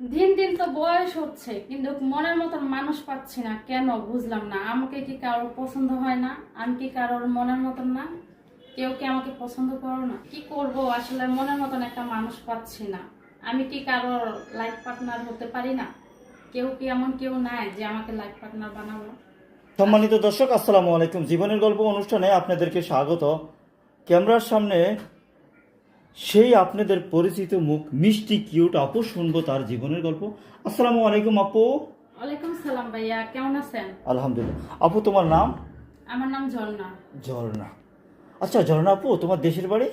দিন দিন তো বয়স হচ্ছে, কিন্তু মনের মতন মানুষ পাচ্ছি না। কেন? বুঝলাম না। আমাকে কি কারোর পছন্দ হয় না? আমি কি কারোর মনের মতন না? কেউ কি আমাকে পছন্দ করো না? কি করব? আসলে মনের মতন একটা মানুষ পাচ্ছি না। আমি কি কারোর লাইফ পার্টনার হতে পারি না? কেউ কি এমন কেউ নাই যে আমাকে লাইফ পার্টনার বানাবো? সম্মানিত দর্শক, আসসালামু আলাইকুম। জীবনের গল্প অনুষ্ঠানে আপনাদেরকে স্বাগত। ক্যামেরার সামনে সেই আপনাদের পরিচিত মুখ মিষ্টি কিউট আপু শুনব তার জীবনের গল্প। আসসালামু আলাইকুম আপু। ওয়ালাইকুম সালাম ভাইয়া কেমন আছেন? আলহামদুলিল্লাহ। আপু তোমার নাম? আমার নাম ঝর্ণা। ঝর্ণা। আচ্ছা ঝর্ণা আপু তোমার দেশের বাড়ি?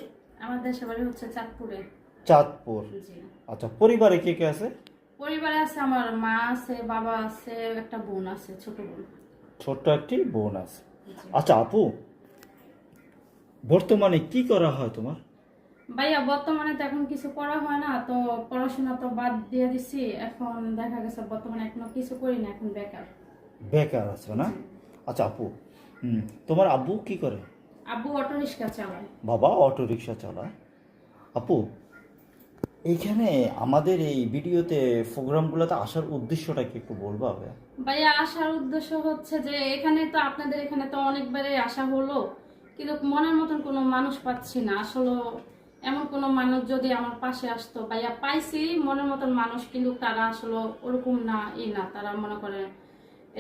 আমার দেশের বাড়ি হচ্ছে চাঁদপুরে। চাঁদপুর। আচ্ছা পরিবারে কে কে আছে? পরিবারে আছে আমার মা আছে বাবা আছে একটা বোন আছে ছোট বোন। ছোট্ট একটি বোন আছে। আচ্ছা আপু বর্তমানে কি করা হয় তোমার? ভাইয়া বর্তমানে তো এখন কিছু করা হয় না তো পড়াশোনা তো বাদ দিয়ে দিছি। এখন দেখা গেছে বর্তমানে এখনও কিছু করি না এখন বেকার। বেকার আছে না? আচ্ছা আপু তোমার আব্বু কি করে? আব্বু অটো রিক্সা চালায়। বাবা অটো রিক্সা চালায়? আপু এইখানে আমাদের এই ভিডিওতে প্রোগ্রামগুলোতে আসার উদ্দেশ্যটা কি একটু বলবা ভাইয়া আসার উদ্দেশ্য হচ্ছে যে এখানে তো আপনাদের এখানে তো অনেকবারই আসা হলো কিন্তু মনের মতন কোনো মানুষ পাচ্ছি না। আসলে এমন কোনো মানুষ যদি আমার পাশে আসতো ভাইয়া পাইছি মনের মতন মানুষ কিন্তু তারা আসলে ওরকম না ই না তারা মনে করে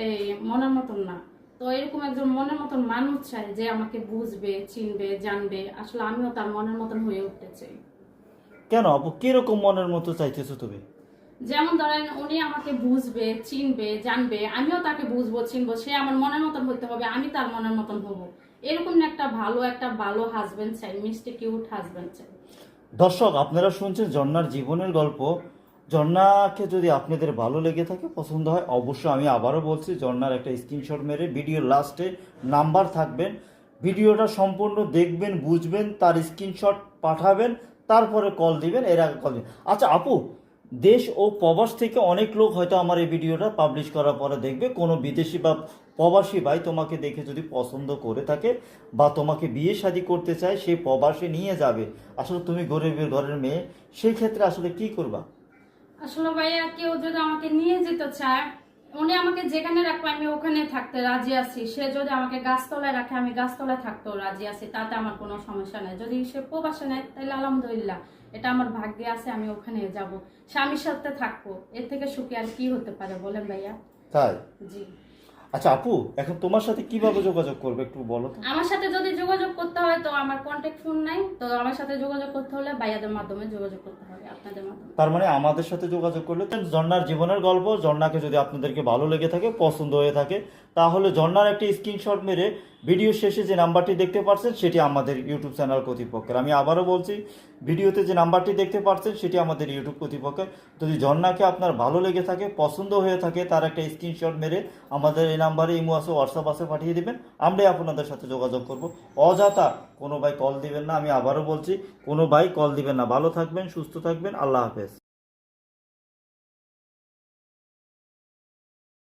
এই মনের মতন না। তো এরকম একজন মনের মতন মানুষ চাই যে আমাকে বুঝবে চিনবে জানবে আসলে আমিও তার মনের মতন হয়ে উঠতে চাই। কেন আপু? কীরকম মনের মতো চাইতেছো তুমি? যেমন ধরেন উনি আমাকে বুঝবে চিনবে জানবে আমিও তাকে বুঝব চিনবো সে আমার মনের মতন হতে হবে আমি তার মনের মতন হব। এরকম একটা ভালো একটা ভালো হাজবেন্ড চাই মিষ্টি কিউট হাজবেন্ড চাই। দর্শক, আপনারা শুনছেন জন্নার জীবনের গল্প। জন্নাকে যদি আপনাদের ভালো লেগে থাকে, পছন্দ হয়, অবশ্যই আমি আবারও বলছি জন্নার একটা স্ক্রিনশট মেরে ভিডিওর লাস্টে নাম্বার থাকবেন। ভিডিওটা সম্পূর্ণ দেখবেন, বুঝবেন, তার স্ক্রিনশট পাঠাবেন, তারপরে কল দিবেন, এর আগে কল দিবেন। আচ্ছা আপু, দেশ ও প্রবাস থেকে অনেক লোক হয়তো আমার এই ভিডিওটা পাবলিশ করার পরে দেখবে, কোনো বিদেশি বা প্রবাসী ভাই তোমাকে দেখে যদি পছন্দ করে থাকে বা তোমাকে বিয়ে শাদী করতে চায় সে প্রবাসে নিয়ে যাবে। আসলে তুমি গরিবের ঘরের মেয়ে সেই ক্ষেত্রে আসলে কি করবা? আসলে ভাইয়া কেউ যদি আমাকে নিয়ে যেতে চায় উনি আমাকে যেখানে রাখবে আমি ওখানে থাকতে রাজি আছি। সে যদি আমাকে গাছতলায় রাখে আমি গাছতলায় থাকতেও রাজি আছি তাতে আমার কোনো সমস্যা নেই। যদি সে প্রবাসে নেয় তাহলে আলহামদুলিল্লাহ এটা আমার ভাগ্যে আছে আমি ওখানে যাব। স্বামীর সাথে থাকব এর থেকে সুখী আর কি হতে পারে বলেন ভাইয়া? তাই? জি। আচ্ছা আপু এখন তোমার সাথে কীভাবে যোগাযোগ করবে একটু বলো তো? আমার সাথে যদি যোগাযোগ করতে হয় তো আমার কন্ট্যাক্ট ফোন নাই। তো আমার সাথে যোগাযোগ করতে হলে ভাইয়াদের মাধ্যমে যোগাযোগ করতে হবে আপনাদের মাধ্যমে। তার মানে আমাদের সাথে যোগাযোগ করলে তো জন্নার জীবনের গল্প জন্নাকে যদি আপনাদেরকে ভালো লেগে থাকে পছন্দ হয়ে থাকে তাহলে জন্নার একটি স্ক্রিনশট মেরে ভিডিও শেষে যে নাম্বারটি দেখতে পাচ্ছেন সেটি আমাদের ইউটিউব চ্যানেল কর্তৃপক্ষের। আমি আবারও বলছি ভিডিওতে যে নাম্বারটি দেখতে পাচ্ছেন সেটি আমাদের ইউটিউব কর্তৃপক্ষের। যদি জন্নাকে আপনার ভালো লেগে থাকে পছন্দ হয়ে থাকে তার একটা স্ক্রিনশট মেরে আমাদের এই নাম্বারে ইমো আছে, হোয়াটসঅ্যাপ আছে, পাঠিয়ে দেবেন। আমরাই আপনাদের সাথে যোগাযোগ করব। অযথা কোনো ভাই কল দিবেন না, আমি আবারও বলছি, কোনো ভাই কল দিবেন না। ভালো থাকবেন, সুস্থ থাকবেন, আল্লাহ হাফেজ।